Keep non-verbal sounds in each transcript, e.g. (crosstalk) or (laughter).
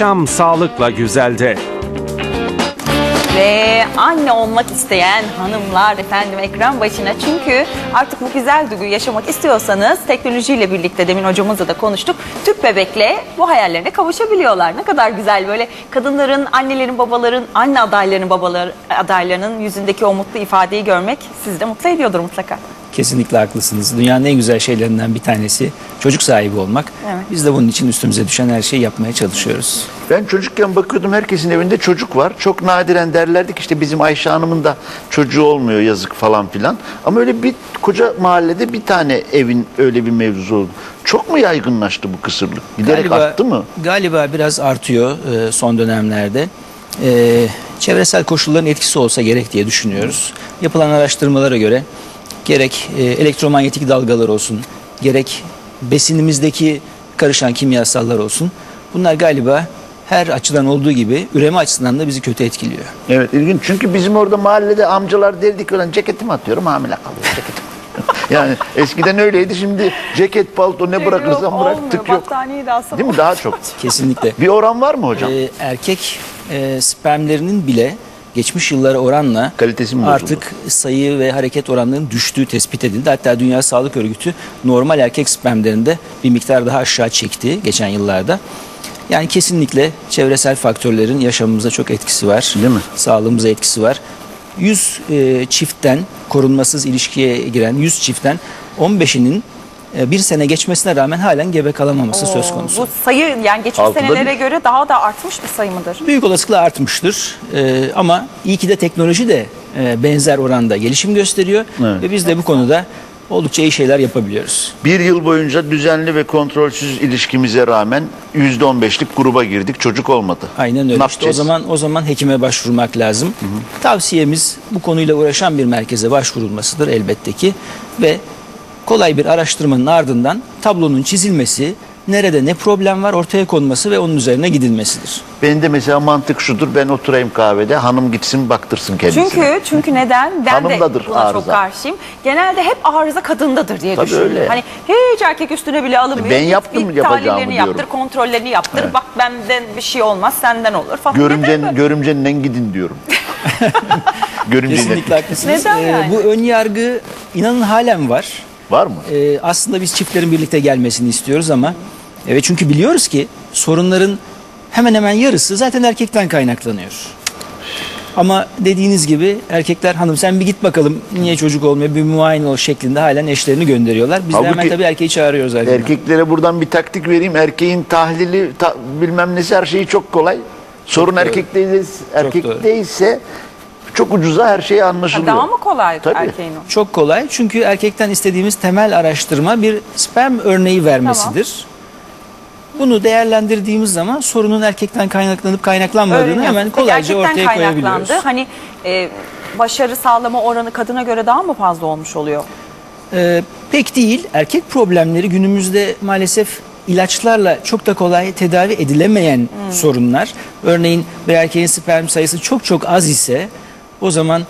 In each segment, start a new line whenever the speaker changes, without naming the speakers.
Yaşam sağlıkla güzelde.
Ve anne olmak isteyen hanımlar efendim ekran başına. Çünkü artık bu güzel duyguyu yaşamak istiyorsanız teknolojiyle birlikte demin hocamızla da konuştuk. Tüp bebekle bu hayallerine kavuşabiliyorlar. Ne kadar güzel böyle kadınların, annelerin, babaların, anne adaylarının, babaları adaylarının yüzündeki o mutlu ifadeyi görmek sizi de mutlu ediyordur mutlaka.
Kesinlikle haklısınız. Dünyanın en güzel şeylerinden bir tanesi çocuk sahibi olmak.
Evet.
Biz de bunun için üstümüze düşen her şeyi yapmaya çalışıyoruz.
Ben çocukken bakıyordum herkesin evinde çocuk var. Çok nadiren derlerdik işte bizim Ayşe Hanım'ın da çocuğu olmuyor yazık falan filan. Ama öyle bir koca mahallede bir tane evin öyle bir mevzu oldu. Çok mu yaygınlaştı bu kısırlık? Giderek arttı mı?
Galiba biraz artıyor e, son dönemlerde. E, çevresel koşulların etkisi olsa gerek diye düşünüyoruz. Yapılan araştırmalara göre gerek e, elektromanyetik dalgalar olsun, gerek besinimizdeki karışan kimyasallar olsun. Bunlar galiba her açıdan olduğu gibi üreme açısından da bizi kötü etkiliyor.
Evet ilginç. Çünkü bizim orada mahallede amcalar derdik "Ulan ceketimi atıyorum hamile kalıyor ceketim. (laughs) yani eskiden öyleydi şimdi ceket palto ne bırakırsan bırak tık yok.
Battaniyeyi de alsam
Değil mi? Daha çok.
Kesinlikle.
Bir oran var mı hocam?
Ee, erkek e, spermlerinin bile geçmiş yıllara oranla
Kalitesi mi bozuldu?
artık sayı ve hareket oranlarının düştüğü tespit edildi. Hatta Dünya Sağlık Örgütü normal erkek spermlerinde bir miktar daha aşağı çekti geçen yıllarda. Yani kesinlikle çevresel faktörlerin yaşamımıza çok etkisi var.
Değil mi?
Sağlığımıza etkisi var. 100 e, çiftten korunmasız ilişkiye giren 100 çiftten 15'inin e, bir sene geçmesine rağmen halen gebe kalamaması söz konusu.
Bu sayı yani geçmiş
Altıda
senelere
bir.
göre daha da artmış bir sayı mıdır?
Büyük olasılıkla artmıştır Ee, ama iyi ki de teknoloji de e, benzer oranda gelişim gösteriyor
Evet.
ve biz de bu konuda oldukça iyi şeyler yapabiliyoruz.
Bir yıl boyunca düzenli ve kontrolsüz ilişkimize rağmen %15'lik gruba girdik. Çocuk olmadı.
Aynen
Ne
öyle. İşte o zaman o zaman hekime başvurmak lazım. Tavsiyemiz bu konuyla uğraşan bir merkeze başvurulmasıdır elbette ki ve kolay bir araştırmanın ardından tablonun çizilmesi, nerede ne problem var ortaya konması ve onun üzerine gidilmesidir.
Benim de mesela mantık şudur. Ben oturayım kahvede. Hanım gitsin baktırsın kendisine.
Çünkü çünkü neden? Ben
Hanımdadır
de buna çok
arıza.
karşıyım. Genelde hep arıza kadındadır diye
Tabii
düşünüyorum.
öyle.
Hani hiç erkek üstüne bile alınmıyor.
Ben
Git
yaptım
bir
yapacağımı diyorum.
yaptır, kontrollerini yaptır. Bak benden bir şey olmaz, senden olur falan.
Görümcen,
böyle?
görümcenden gidin diyorum. (laughs) Görümcenen.
Kesinlikle haklısınız.
Neden
Ee,
yani?
Bu ön yargı inanın halen var.
Var mı?
Ee, aslında biz çiftlerin birlikte gelmesini istiyoruz ama evet çünkü biliyoruz ki sorunların hemen hemen yarısı zaten erkekten kaynaklanıyor. Ama dediğiniz gibi erkekler hanım sen bir git bakalım niye çocuk olmuyor bir muayene ol şeklinde halen eşlerini gönderiyorlar. Biz de hemen
Halbuki
tabii erkeği çağırıyoruz.
Erkeklere buradan bir taktik vereyim. Erkeğin tahlili ta- bilmem nesi her şeyi çok kolay. Sorun
doğru.
erkekte erkekte ise çok ucuza her şey anlaşılıyor.
Daha mı kolay
Tabii.
erkeğin o?
Çok kolay çünkü erkekten istediğimiz temel araştırma bir sperm örneği vermesidir. Bunu değerlendirdiğimiz zaman sorunun erkekten kaynaklanıp kaynaklanmadığını
Öğreniyorsun.
hemen
Peki
kolayca
erkekten
ortaya
kaynaklandı.
koyabiliyoruz.
Hani e, başarı sağlama oranı kadına göre daha mı fazla olmuş oluyor?
Ee, pek değil. Erkek problemleri günümüzde maalesef ilaçlarla çok da kolay tedavi edilemeyen
Hmm.
sorunlar. Örneğin bir erkeğin sperm sayısı çok çok az ise o zaman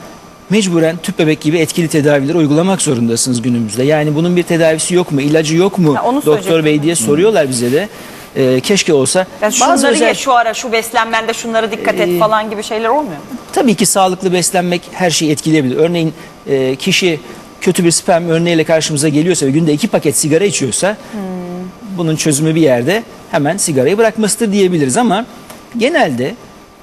mecburen tüp bebek gibi etkili tedavileri uygulamak zorundasınız günümüzde. Yani bunun bir tedavisi yok mu, ilacı yok mu
Ha, onu
doktor bey diye soruyorlar bize de. Ee, keşke olsa.
Yani
Bazı özel-
ye şu ara şu beslenmende şunlara dikkat et
Ee,
falan gibi şeyler olmuyor mu?
Tabii ki sağlıklı beslenmek her şeyi etkileyebilir. Örneğin e, kişi kötü bir sperm örneğiyle karşımıza geliyorsa ve günde iki paket sigara içiyorsa bunun çözümü bir yerde hemen sigarayı bırakmasıdır diyebiliriz ama genelde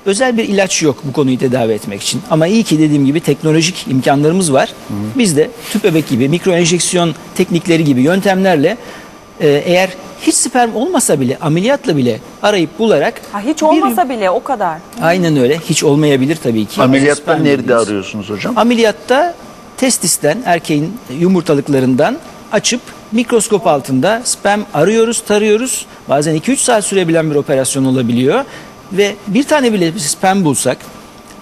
özel bir ilaç yok bu konuyu tedavi etmek için. Ama iyi ki dediğim gibi teknolojik imkanlarımız var. Biz de tüp bebek gibi mikro enjeksiyon teknikleri gibi yöntemlerle e, eğer hiç sperm olmasa bile ameliyatla bile arayıp bularak
Ha, hiç
bir-
olmasa bile o kadar.
Aynen öyle. Hiç olmayabilir tabii ki.
Ameliyatta nerede
dediğimiz.
arıyorsunuz hocam?
Ameliyatta testisten erkeğin yumurtalıklarından açıp mikroskop altında sperm arıyoruz, tarıyoruz. Bazen 2-3 saat sürebilen bir operasyon olabiliyor. Ve bir tane bile bir sperm bulsak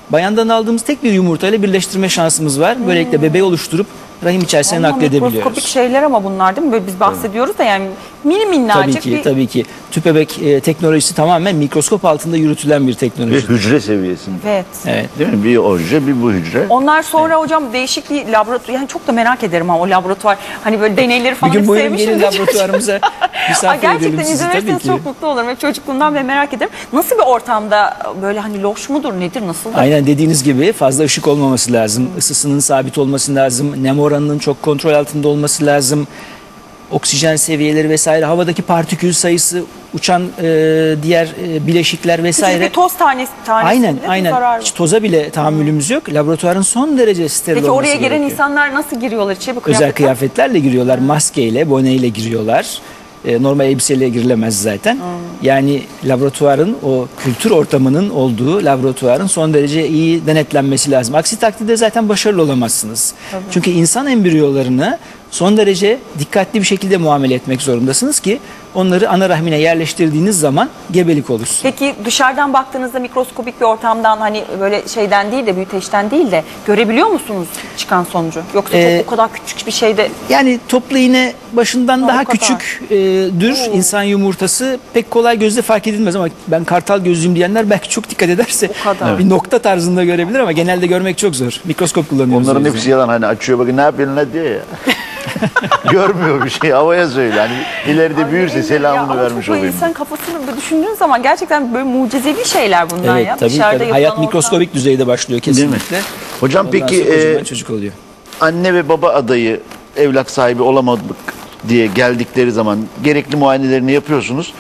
bayandan aldığımız tek bir yumurtayla birleştirme şansımız var. Böylelikle bebeği oluşturup rahim içerisine
Ama
nakledebiliyoruz.
mikroskopik şeyler ama bunlar değil mi? Böyle biz bahsediyoruz da yani mini minnacık
Tabii ki,
bir...
tabii ki. Tüp bebek e, teknolojisi tamamen mikroskop altında yürütülen bir
Ve
teknoloji.
hücre seviyesinde.
Evet.
Evet.
Değil mi? Bir o hücre bir bu hücre.
Onlar sonra hocam değişik bir laboratuvar yani çok da merak ederim ha o laboratuvar. Hani böyle deneyleri
Bir
falan
gün
hep
buyurun gelin (laughs) laboratuvarımıza. Misafir edelim
gerçekten
sizi
izin
tabii ki.
çok mutlu olurum. Hep çocukluğumdan beri merak ederim. Nasıl bir ortamda böyle hani loş mudur nedir nasıl?
Aynen dediğiniz gibi fazla ışık olmaması lazım. Isısının sabit olması lazım. Nem oranının çok kontrol altında olması lazım. Oksijen seviyeleri vesaire, havadaki partikül sayısı, uçan e, diğer e, bileşikler vesaire.
bir toz tanesi, tanesi
Aynen, aynen. Hiç toza bile tahammülümüz yok. Laboratuvarın son derece steril
Peki
olması
oraya giren
gerekiyor.
insanlar nasıl giriyorlar içeri bu
Özel
kıyafetler?
kıyafetlerle giriyorlar, maskeyle, boneyle giriyorlar. E, normal elbiseyle girilemez zaten. Yani laboratuvarın o kültür ortamının olduğu laboratuvarın son derece iyi denetlenmesi lazım. Aksi takdirde zaten başarılı olamazsınız. Çünkü insan embriyolarını son derece dikkatli bir şekilde muamele etmek zorundasınız ki onları ana rahmine yerleştirdiğiniz zaman gebelik olursun.
Peki dışarıdan baktığınızda mikroskopik bir ortamdan hani böyle şeyden değil de büyüteçten değil de görebiliyor musunuz çıkan sonucu? Yoksa
Ee,
çok o kadar küçük bir şeyde
Yani toplu iğne başından
o
daha
kadar.
küçük e, dür
Oo.
insan yumurtası pek kolay gözle fark edilmez ama ben kartal gözlüyüm diyenler belki çok dikkat ederse
O kadar.
bir nokta tarzında görebilir ama genelde görmek çok zor. Mikroskop kullanıyoruz.
Onların hepsi yalan hani açıyor bakın ne yapıyorsun lan diyor ya. (laughs) Görmüyor bir şey havaya söyle. Hani ileride büyürse selamını
ama
vermiş olayım.
insan kafasını böyle düşündüğün zaman gerçekten böyle mucizevi şeyler bunlar
Evet
ya.
tabii,
Dışarıda
tabii. hayat
ortam.
mikroskobik düzeyde başlıyor
Değil mi?
kesinlikle.
Hocam
Ondan
peki e,
çocuk oluyor.
anne ve baba adayı evlat sahibi olamadık diye geldikleri zaman gerekli muayenelerini yapıyorsunuz.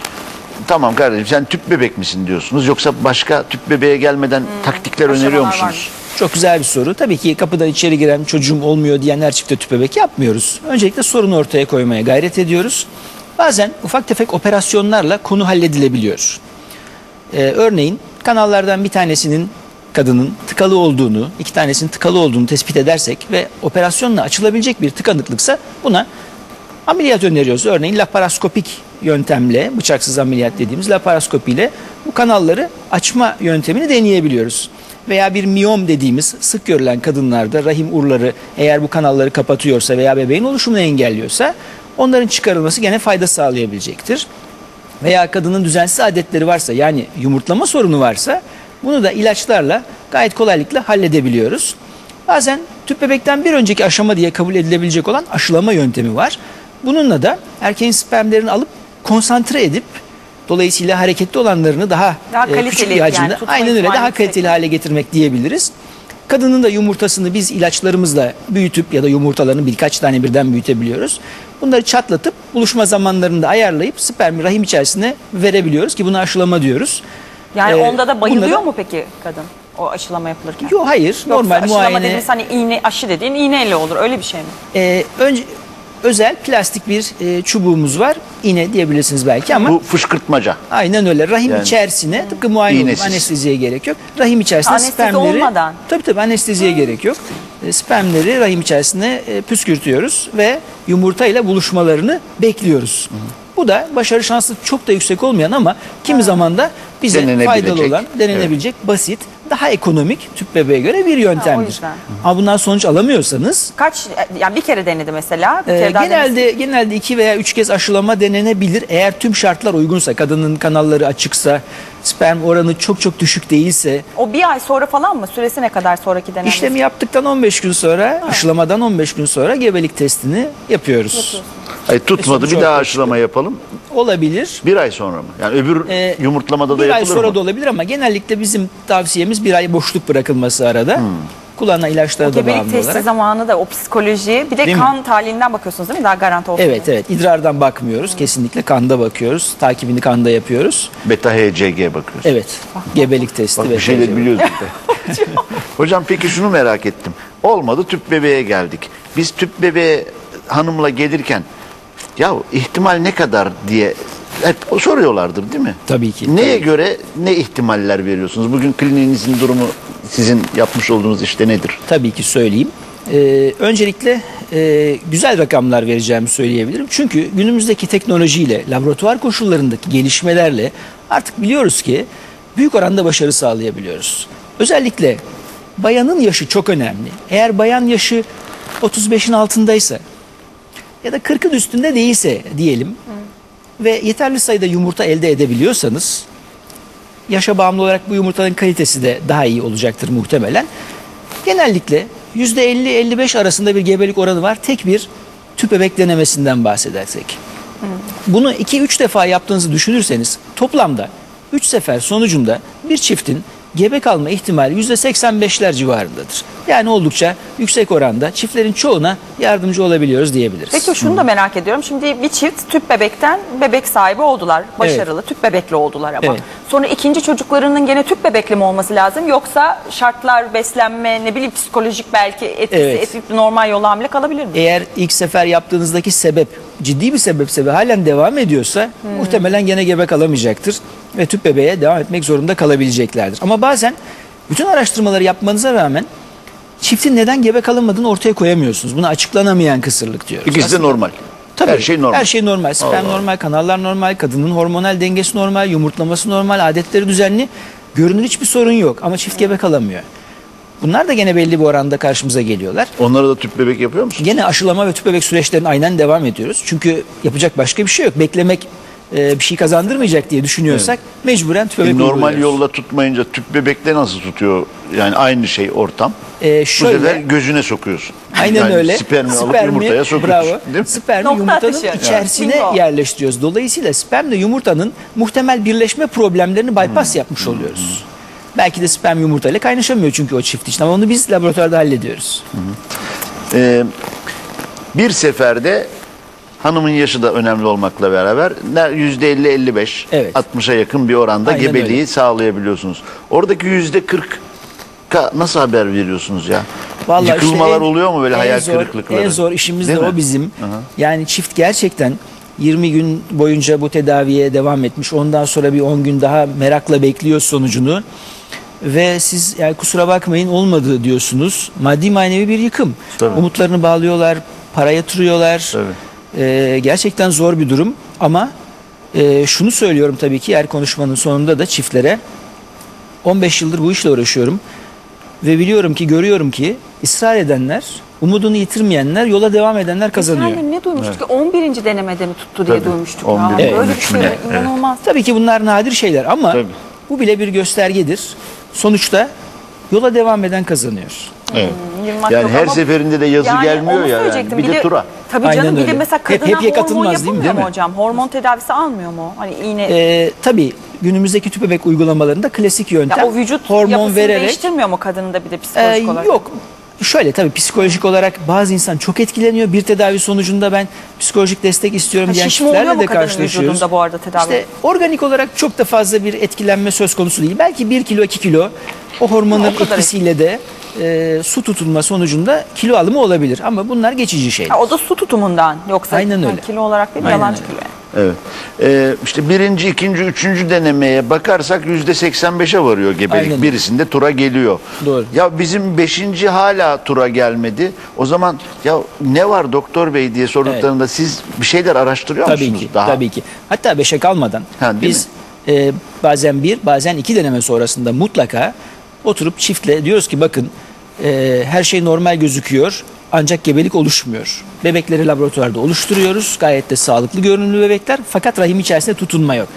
Tamam kardeşim sen tüp bebek misin diyorsunuz yoksa başka tüp bebeğe gelmeden taktikler öneriyor musunuz?
var.
Çok güzel bir soru. Tabii ki kapıdan içeri giren çocuğum olmuyor diyenler çifte tüp bebek yapmıyoruz. Öncelikle sorunu ortaya koymaya gayret ediyoruz. Bazen ufak tefek operasyonlarla konu halledilebiliyor. Ee, örneğin kanallardan bir tanesinin kadının tıkalı olduğunu, iki tanesinin tıkalı olduğunu tespit edersek ve operasyonla açılabilecek bir tıkanıklıksa buna ameliyat öneriyoruz. Örneğin laparoskopik yöntemle, bıçaksız ameliyat dediğimiz laparoskopiyle bu kanalları açma yöntemini deneyebiliyoruz. Veya bir miyom dediğimiz sık görülen kadınlarda rahim urları eğer bu kanalları kapatıyorsa veya bebeğin oluşumunu engelliyorsa onların çıkarılması gene fayda sağlayabilecektir veya kadının düzensiz adetleri varsa yani yumurtlama sorunu varsa bunu da ilaçlarla gayet kolaylıkla halledebiliyoruz. Bazen tüp bebekten bir önceki aşama diye kabul edilebilecek olan aşılama yöntemi var. Bununla da erkeğin spermlerini alıp konsantre edip dolayısıyla hareketli olanlarını daha,
Daha
e, küçük bir hacimde
yani
aynen öyle daha kaliteli hale getirmek diyebiliriz. Kadının da yumurtasını biz ilaçlarımızla büyütüp ya da yumurtalarını birkaç tane birden büyütebiliyoruz. Bunları çatlatıp buluşma zamanlarını da ayarlayıp spermi rahim içerisine verebiliyoruz ki buna aşılama diyoruz.
Yani
Ee,
onda da bayılıyor
da-
mu peki kadın o aşılama yapılırken?
Yok hayır
Yoksa
normal
aşılama
muayene.
dediğimiz hani iğne aşı dediğin iğneyle olur öyle bir şey mi?
Ee, önce özel plastik bir e, çubuğumuz var. İğne diyebilirsiniz belki ama
Bu fışkırtmaca.
Aynen öyle. Rahim
Yani-
içerisine tıpkı muayene olur.
İğnesiz.
Anesteziye gerek yok. Rahim içerisine
Anestezi
spermleri...
olmadan.
Tabii tabii anesteziye gerek yok. E, Spermleri rahim içerisine e, püskürtüyoruz ve yumurtayla buluşmalarını bekliyoruz. Bu da başarı şansı çok da yüksek olmayan ama kimi zaman da bize
Denenebilecek.
faydalı olan, denenebilecek, basit, daha ekonomik tüp bebeğe göre bir yöntemdir.
yüzden.
Ama bundan sonuç alamıyorsanız
Kaç yani bir kere denedi mesela. Bir
ee,
kere daha denesin.
genelde genelde iki veya üç kez aşılama denenebilir. Eğer tüm şartlar uygunsa, kadının kanalları açıksa, sperm oranı çok çok düşük değilse,
O bir ay sonra falan mı? Süresi ne kadar sonraki denemesi?
işlemi yaptıktan 15 gün sonra, aşılamadan 15 gün sonra gebelik testini yapıyoruz.
Ay, tutmadı bir daha aşılama yapalım.
Olabilir.
Bir ay sonra mı? Yani öbür
Ee,
yumurtlamada da
bir ay sonra
mı?
da olabilir ama genellikle bizim tavsiyemiz bir ay boşluk bırakılması arada.
Hmm.
Kullanılan ilaçlara da
Gebelik
bağımlı
testi
olarak.
zamanı da o psikoloji bir de
Değil mi?
kan tahlilinden bakıyorsunuz değil mi? Daha garanti olsun.
Evet evet idrardan bakmıyoruz. Kesinlikle kanda bakıyoruz. Takibini kanda yapıyoruz.
Beta HCG bakıyoruz.
Evet. Gebelik testi.
Bak
ve
bir şeyler biliyoruz. (laughs) biz de. Hocam peki şunu merak ettim. Olmadı tüp bebeğe geldik. Biz tüp bebeğe hanımla gelirken ya ihtimal ne kadar diye hep soruyorlardır değil mi?
Tabii ki,
Neye göre ne ihtimaller veriyorsunuz? Bugün kliniğinizin durumu sizin yapmış olduğunuz işte nedir?
Tabii ki söyleyeyim. Ee, öncelikle e, güzel rakamlar vereceğimi söyleyebilirim. Çünkü günümüzdeki teknolojiyle, laboratuvar koşullarındaki gelişmelerle artık biliyoruz ki büyük oranda başarı sağlayabiliyoruz. Özellikle bayanın yaşı çok önemli. Eğer bayan yaşı 35'in altındaysa ya da 40'ın üstünde değilse diyelim ve yeterli sayıda yumurta elde edebiliyorsanız yaşa bağımlı olarak bu yumurtanın kalitesi de daha iyi olacaktır muhtemelen. Genellikle %50-55 arasında bir gebelik oranı var. Tek bir tüp bebek denemesinden bahsedersek. Bunu 2-3 defa yaptığınızı düşünürseniz toplamda 3 sefer sonucunda bir çiftin gebe kalma ihtimali %85'ler civarındadır. Yani oldukça yüksek oranda çiftlerin çoğuna yardımcı olabiliyoruz diyebiliriz.
Peki şunu da merak ediyorum. Şimdi bir çift tüp bebekten bebek sahibi oldular. Başarılı. Tüp bebekli oldular ama.
Evet.
Sonra ikinci çocuklarının gene tüp bebekli mi olması lazım? Yoksa şartlar, beslenme, ne bileyim psikolojik belki etkisi,
Evet.
etkisi normal yol hamile kalabilir mi?
Eğer ilk sefer yaptığınızdaki sebep ciddi bir sebepse ve halen devam ediyorsa muhtemelen gene gebe kalamayacaktır ve tüp bebeğe devam etmek zorunda kalabileceklerdir. Ama bazen bütün araştırmaları yapmanıza rağmen çiftin neden gebe kalamadığını ortaya koyamıyorsunuz. Buna açıklanamayan kısırlık diyoruz.
İkisi de normal.
Tabii,
Her şey normal.
Her şey normal. Sperm normal, kanallar normal, kadının hormonal dengesi normal, yumurtlaması normal, adetleri düzenli. Görünür hiçbir sorun yok ama çift gebe kalamıyor. Bunlar da gene belli bir oranda karşımıza geliyorlar.
Onlara da tüp bebek yapıyor musun?
Gene aşılama ve tüp bebek süreçlerine aynen devam ediyoruz. Çünkü yapacak başka bir şey yok. Beklemek e, bir şey kazandırmayacak diye düşünüyorsak mecburen tüp bebek
E, normal yolla tutmayınca tüp bebekte nasıl tutuyor? Yani aynı şey ortam.
E,
Bu
şöyle,
sefer gözüne sokuyorsun.
Aynen
yani
öyle.
Spermi, alıp yumurtaya sokuyorsun.
bravo.
Değil mi?
Spermi
Nokta
yumurtanın
atışı.
içerisine
Evet. Bingo.
yerleştiriyoruz. Dolayısıyla spermle yumurtanın muhtemel birleşme problemlerini bypass
Hmm.
yapmış oluyoruz. Belki de sperm yumurtayla kaynaşamıyor çünkü o çift için ama onu biz laboratuvarda hallediyoruz.
Ee, bir seferde hanımın yaşı da önemli olmakla beraber ne- yüzde 50-55
Evet.
60'a yakın bir oranda
Aynen
gebeliği
öyle.
sağlayabiliyorsunuz. Oradaki yüzde 40 nasıl haber veriyorsunuz ya?
Vallahi
Yıkılmalar
işte en-
oluyor mu böyle hayal
zor,
kırıklıkları?
En zor işimiz
Değil
de
mi?
o bizim. Yani çift gerçekten 20 gün boyunca bu tedaviye devam etmiş. Ondan sonra bir 10 gün daha merakla bekliyor sonucunu. Ve siz yani kusura bakmayın olmadı diyorsunuz. Maddi manevi bir yıkım.
Tabii.
Umutlarını bağlıyorlar, para yatırıyorlar.
Tabii.
Ee, gerçekten zor bir durum ama e, şunu söylüyorum tabii ki her konuşmanın sonunda da çiftlere 15 yıldır bu işle uğraşıyorum ve biliyorum ki görüyorum ki ısrar edenler, umudunu yitirmeyenler, yola devam edenler kazanıyor.
Yani ne duymuştuk ki 11. denemede mi tuttu diye
Tabii.
duymuştuk
11.
ya.
Evet.
Böyle bir şey
Evet.
inanılmaz.
Tabii ki bunlar nadir şeyler ama
Tabii.
bu bile bir göstergedir. Sonuçta yola devam eden kazanıyor.
Evet.
Yılmak
Yani
yok
her
ama-
seferinde de yazı
Yani
gelmiyor
onu
ya. Yani.
söyleyecektim.
Bir, de, tura.
Tabii
Aynen
canım bir de mesela
Hep-
kadına
hep yek
hormon
atılmaz değil mi,
yapılmıyor
değil
mu
mi?
hocam? Hormon tedavisi almıyor mu? Hani iğne
Ee, tabii günümüzdeki tüp bebek uygulamalarında klasik yöntem
ya o vücut
hormon vererek
değiştirmiyor mu kadının da bir de
Ee,
psikolojik olarak?
yok. Şöyle tabii psikolojik olarak bazı insan çok etkileniyor. Bir tedavi sonucunda ben psikolojik destek istiyorum diyen
şişme oluyor
çiftlerle
mu
de
kadının
karşılaşıyoruz.
vücudunda bu arada tedavi?
İşte organik olarak çok da fazla bir etkilenme söz konusu değil. Belki 1 kilo 2 kilo o hormonun
Ha, o kadar
etkisiyle de e, su tutulma sonucunda kilo alımı olabilir. Ama bunlar geçici şeyler.
Ha, o da su tutumundan yoksa
Aynen öyle.
kilo olarak değil
Aynen
yalancı
öyle.
kilo. yani.
Evet. Ee, işte birinci, ikinci, üçüncü denemeye bakarsak yüzde 85'e varıyor gebelik.
Aynen.
Birisinde tura geliyor.
Doğru.
Ya bizim beşinci hala tura gelmedi. O zaman ya ne var doktor bey diye sorduklarında siz bir şeyler araştırıyor
Tabii
musunuz
ki,
daha?
tabii ki. Hatta beşe kalmadan
Ha,
biz e, bazen bir, bazen iki deneme sonrasında mutlaka oturup çiftle diyoruz ki bakın e, her şey normal gözüküyor ancak gebelik oluşmuyor. Bebekleri laboratuvarda oluşturuyoruz. Gayet de sağlıklı görünümlü bebekler fakat rahim içerisinde tutunma yok.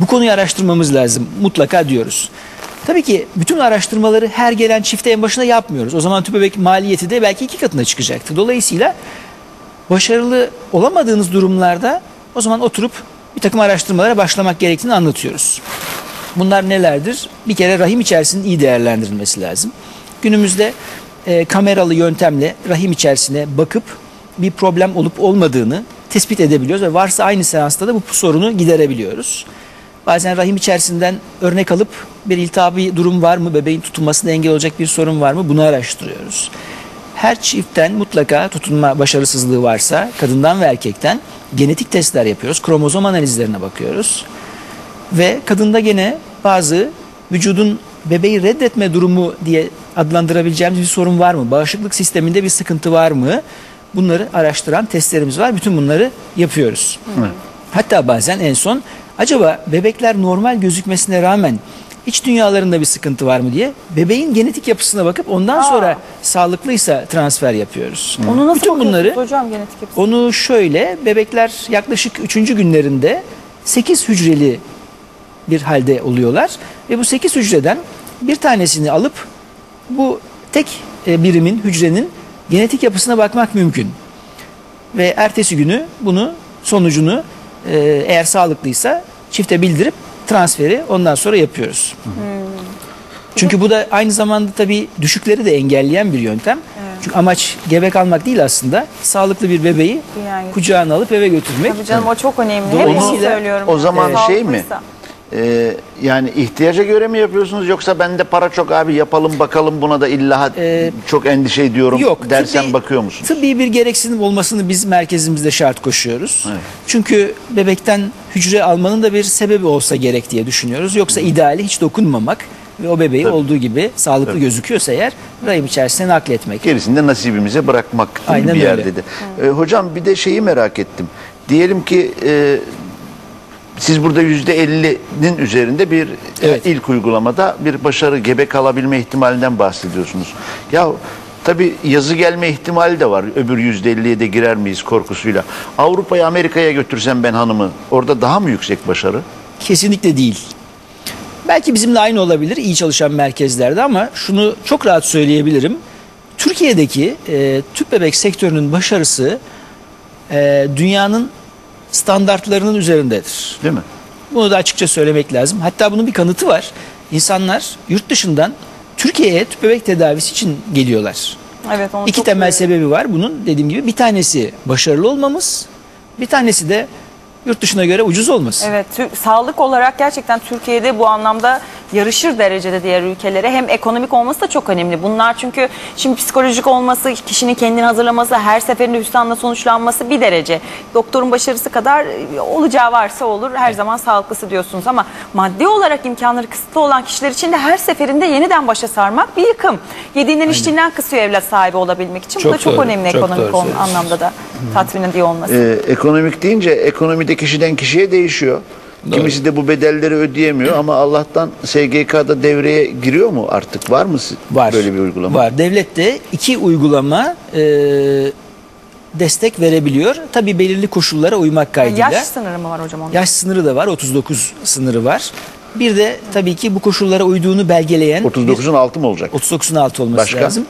Bu konuyu araştırmamız lazım mutlaka diyoruz. Tabii ki bütün araştırmaları her gelen çifte en başına yapmıyoruz. O zaman tüp bebek maliyeti de belki iki katına çıkacaktı. Dolayısıyla başarılı olamadığınız durumlarda o zaman oturup bir takım araştırmalara başlamak gerektiğini anlatıyoruz. Bunlar nelerdir? Bir kere rahim içerisinin iyi değerlendirilmesi lazım. Günümüzde e, kameralı yöntemle rahim içerisine bakıp bir problem olup olmadığını tespit edebiliyoruz ve varsa aynı seansta da bu sorunu giderebiliyoruz. Bazen rahim içerisinden örnek alıp bir iltihabi durum var mı, bebeğin tutunmasına engel olacak bir sorun var mı bunu araştırıyoruz. Her çiftten mutlaka tutunma başarısızlığı varsa kadından ve erkekten genetik testler yapıyoruz. Kromozom analizlerine bakıyoruz. Ve kadında gene bazı vücudun bebeği reddetme durumu diye adlandırabileceğimiz bir sorun var mı? Bağışıklık sisteminde bir sıkıntı var mı? Bunları araştıran testlerimiz var. Bütün bunları yapıyoruz. Hatta bazen en son acaba bebekler normal gözükmesine rağmen iç dünyalarında bir sıkıntı var mı diye bebeğin genetik yapısına bakıp ondan sonra sağlıklıysa transfer yapıyoruz.
Onu nasıl
Bütün bunları
hocam genetik yapısı?
onu şöyle bebekler yaklaşık 3. günlerinde 8 hücreli bir halde oluyorlar ve bu 8 hücreden bir tanesini alıp bu tek e, birimin hücrenin genetik yapısına bakmak mümkün. Ve ertesi günü bunu sonucunu e, eğer sağlıklıysa çifte bildirip transferi ondan sonra yapıyoruz. Çünkü bu da aynı zamanda tabii düşükleri de engelleyen bir yöntem. Çünkü amaç gebe kalmak değil aslında. Sağlıklı bir bebeği
Yani.
kucağına alıp eve götürmek.
Tabii canım o çok önemli. Hep onu söylüyorum.
o zaman şey mi? Ee, yani ihtiyaca göre mi yapıyorsunuz yoksa bende para çok abi yapalım bakalım buna da illa
Ee,
çok endişe ediyorum
Yok.
dersen
tıbbi-
bakıyor musun?
Tıbbi bir gereksinim olmasını biz merkezimizde şart koşuyoruz.
Evet.
Çünkü bebekten hücre almanın da bir sebebi olsa gerek diye düşünüyoruz. Yoksa ideali hiç dokunmamak ve o bebeği
Tabii.
olduğu gibi sağlıklı
Tabii.
gözüküyorsa eğer rahim içerisine nakletmek.
Gerisini de nasibimize bırakmak
Aynen
bir
öyle.
yerde de. Ee, hocam bir de şeyi merak ettim. Diyelim ki e, siz burada yüzde 50'nin üzerinde bir
Evet.
e, ilk uygulamada bir başarı gebe kalabilme ihtimalinden bahsediyorsunuz. Ya tabi yazı gelme ihtimali de var. Öbür yüzde 50'ye de girer miyiz korkusuyla. Avrupa'ya Amerika'ya götürsem ben hanımı orada daha mı yüksek başarı?
Kesinlikle değil. Belki bizimle aynı olabilir iyi çalışan merkezlerde ama şunu çok rahat söyleyebilirim. Türkiye'deki e, tüp bebek sektörünün başarısı e, dünyanın standartlarının üzerindedir.
Değil mi?
Bunu da açıkça söylemek lazım. Hatta bunun bir kanıtı var. İnsanlar yurt dışından Türkiye'ye tüp bebek tedavisi için geliyorlar.
Evet, onu
İki
çok
temel
duyuyorum.
sebebi var bunun. Dediğim gibi bir tanesi başarılı olmamız, bir tanesi de yurt dışına göre ucuz olması.
Evet, sağlık olarak gerçekten Türkiye'de bu anlamda yarışır derecede diğer ülkelere. Hem ekonomik olması da çok önemli. Bunlar çünkü şimdi psikolojik olması, kişinin kendini hazırlaması, her seferinde hüsranla sonuçlanması bir derece. Doktorun başarısı kadar e, olacağı varsa olur. Her zaman sağlıklısı diyorsunuz ama maddi olarak imkanları kısıtlı olan kişiler için de her seferinde yeniden başa sarmak bir yıkım. Yediğinden içtiğinden kısıyor evlat sahibi olabilmek için. bu
Çok
da çok
doğru,
önemli
çok
ekonomik
doğru
anlamda da tatmin ediyor olması.
Ee, ekonomik deyince ekonomide kişiden kişiye değişiyor.
Doğru.
Kimisi de bu bedelleri ödeyemiyor ama Allah'tan SGK'da devreye giriyor mu artık? Var mı
Var.
böyle bir uygulama?
Var. Devlet de iki uygulama e, destek verebiliyor. Tabii belirli koşullara uymak kaydıyla.
Yaş sınırı mı var hocam onda?
Yaş sınırı da var. 39 sınırı var. Bir de tabii ki bu koşullara uyduğunu belgeleyen
39'un altı mı olacak?
39'un altı olması
Başka?
lazım.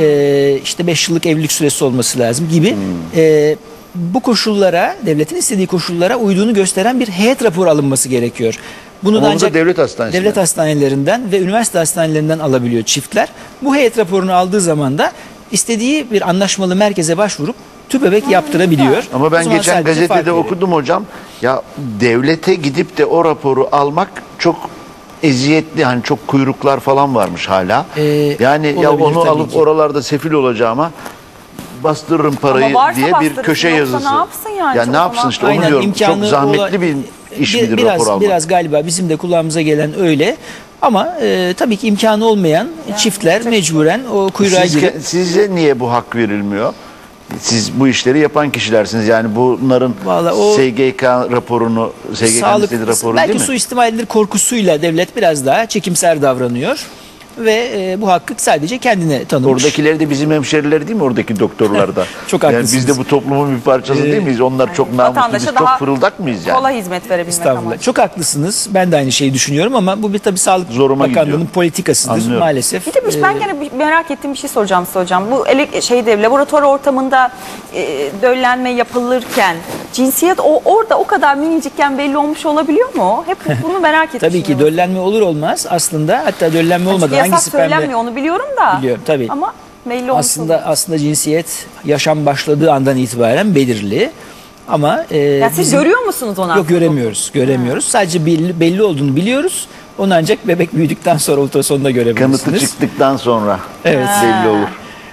Ee, işte 5 yıllık evlilik süresi olması lazım gibi.
Hmm.
Ee, bu koşullara, devletin istediği koşullara uyduğunu gösteren bir heyet raporu alınması gerekiyor. Bunu
Ama
da ancak
devlet hastanesinden.
devlet hastanelerinden ve üniversite hastanelerinden alabiliyor çiftler. Bu heyet raporunu aldığı zaman da istediği bir anlaşmalı merkeze başvurup tüp bebek yaptırabiliyor.
Ama ben geçen gazetede
veriyor.
okudum hocam. Ya devlete gidip de o raporu almak çok eziyetli. Hani çok kuyruklar falan varmış hala.
Ee,
yani ya onu alıp
ki.
oralarda sefil olacağıma bastırırım parayı
Ama varsa
diye bir
bastırırsın,
köşe
yoksa
yazısı.
ne yapsın yani?
Ya
Çok
ne
o
yapsın işte onu
Aynen,
diyorum. Çok
imkanı
zahmetli
ola-
bir iş
Bir-
midir
biraz,
rapor almak?
Biraz galiba bizim de kulağımıza gelen öyle. Ama e, tabii ki imkanı olmayan çiftler mecburen o kuyruğa
Siz,
girip
size niye bu hak verilmiyor? Siz bu işleri yapan kişilersiniz. Yani bunların
Vallahi o-
SGK raporunu, SGK'nın
sağlık
istediği raporu
belki
değil mi?
suistimal edilir korkusuyla devlet biraz daha çekimser davranıyor ve e, bu hakkı sadece kendine tanımış.
Oradakileri de bizim hemşerileri değil mi oradaki doktorlar da? (laughs)
Çok
yani
haklısınız.
biz de bu toplumun bir parçası değil miyiz? Onlar çok namuslu, biz çok fırıldak mıyız yani?
kolay hizmet verebilmek
Estağfurullah.
amaçlı.
Çok haklısınız. Ben de aynı şeyi düşünüyorum ama bu bir tabii Sağlık
Zoruma
Bakanlığı'nın
gidiyor.
politikasıdır
Anlıyorum.
maalesef.
Bir de bir- ben
Ee,
gene bir- merak ettiğim bir şey soracağım size hocam. Bu ele, şeyde laboratuvar ortamında e, döllenme yapılırken cinsiyet o orada o kadar minicikken belli olmuş olabiliyor mu? Hep bunu merak ettim. (laughs)
Tabii ki döllenme olur olmaz aslında hatta döllenme olmadan
yasak
hangi spermle
söylenmiyor onu biliyorum da.
Biliyorum, tabii.
Ama belli olmuş
aslında
oluyor.
aslında cinsiyet yaşam başladığı andan itibaren belirli. Ama e,
Ya siz
bizim-
görüyor musunuz onu
Yok
aslında?
göremiyoruz. Göremiyoruz. Sadece belli, belli olduğunu biliyoruz. Onu ancak bebek büyüdükten sonra ultrasonda
Kanıtı
görebilirsiniz.
çıktıktan sonra
Evet.
belli olur.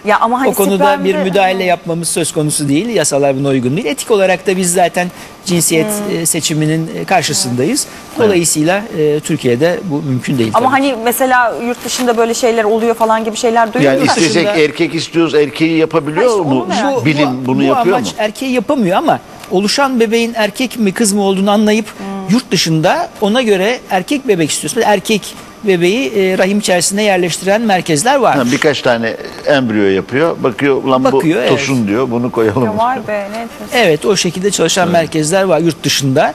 Ya ama hani
O konuda bir müdahale yapmamız söz konusu değil. Yasalar buna uygun değil. Etik olarak da biz zaten cinsiyet
Hmm.
e, seçiminin e, karşısındayız. Dolayısıyla e, Türkiye'de bu mümkün değil.
Ama
tabii.
hani mesela yurt dışında böyle şeyler oluyor falan gibi şeyler duyuyor
Yani
musun?
istesek
dışında-
erkek istiyoruz, erkeği yapabiliyor
Ha işte onu
mu?
merak
Bilim bunu
bu
yapıyor
amaç
mu?
erkeği yapamıyor ama oluşan bebeğin erkek mi kız mı olduğunu anlayıp
Hmm.
yurt dışında ona göre erkek bebek istiyorsa erkek bebeği e, rahim içerisine yerleştiren merkezler var.
Ha, birkaç tane embriyo yapıyor. Bakıyor lan
Bakıyor,
bu
evet.
tosun diyor. Bunu koyalım.
Ya Vay be ne.
Evet o şekilde çalışan merkezler var yurt dışında.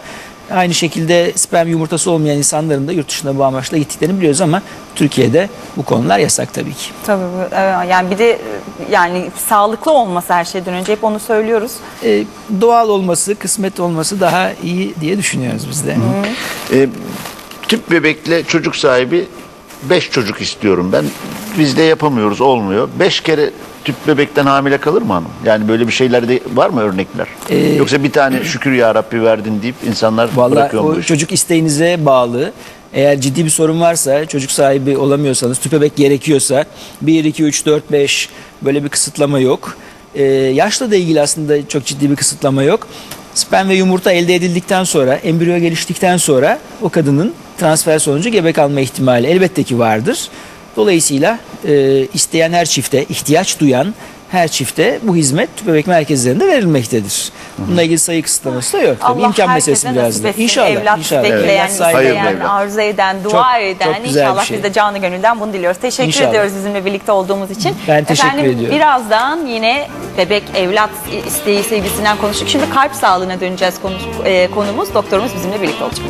Aynı şekilde sperm yumurtası olmayan insanların da yurt dışına bu amaçla gittiklerini biliyoruz ama Türkiye'de bu konular yasak tabii ki.
Tabii bu- evet, yani bir de yani sağlıklı olması her şeyden önce hep onu söylüyoruz.
Ee, doğal olması, kısmet olması daha iyi diye düşünüyoruz biz de.
E, tüp bebekle çocuk sahibi 5 çocuk istiyorum ben. Biz de yapamıyoruz olmuyor. 5 kere tüp bebekten hamile kalır mı hanım? Yani böyle bir şeyler de var mı örnekler? Yoksa bir tane şükür ya Rabbi verdin deyip insanlar
Vallahi
bırakıyor mu işi?
çocuk isteğinize bağlı. Eğer ciddi bir sorun varsa, çocuk sahibi olamıyorsanız, tüpebek gerekiyorsa 1, 2, 3, 4, 5 böyle bir kısıtlama yok. Ee, yaşla da ilgili aslında çok ciddi bir kısıtlama yok. Sperm ve yumurta elde edildikten sonra, embriyo geliştikten sonra o kadının transfer sonucu gebe kalma ihtimali elbette ki vardır. Dolayısıyla e, isteyen her çifte, ihtiyaç duyan her çifte bu hizmet tüpebek merkezlerinde verilmektedir. Bununla ilgili sayı kısıtlaması da yok. Tabii
Allah
imkan
herkese
meselesi biraz da. İnşallah,
evlat
inşallah.
bekleyen, isteyen, arzu eden, dua
Çok-
eden
çok güzel
inşallah
şey.
biz de canı gönülden bunu diliyoruz. Teşekkür
İnşallah.
ediyoruz bizimle birlikte olduğumuz için.
Ben teşekkür
Efendim,
ediyorum.
birazdan yine bebek evlat isteği sevgisinden konuştuk. Şimdi kalp sağlığına döneceğiz e, konumuz. Doktorumuz bizimle birlikte olacak.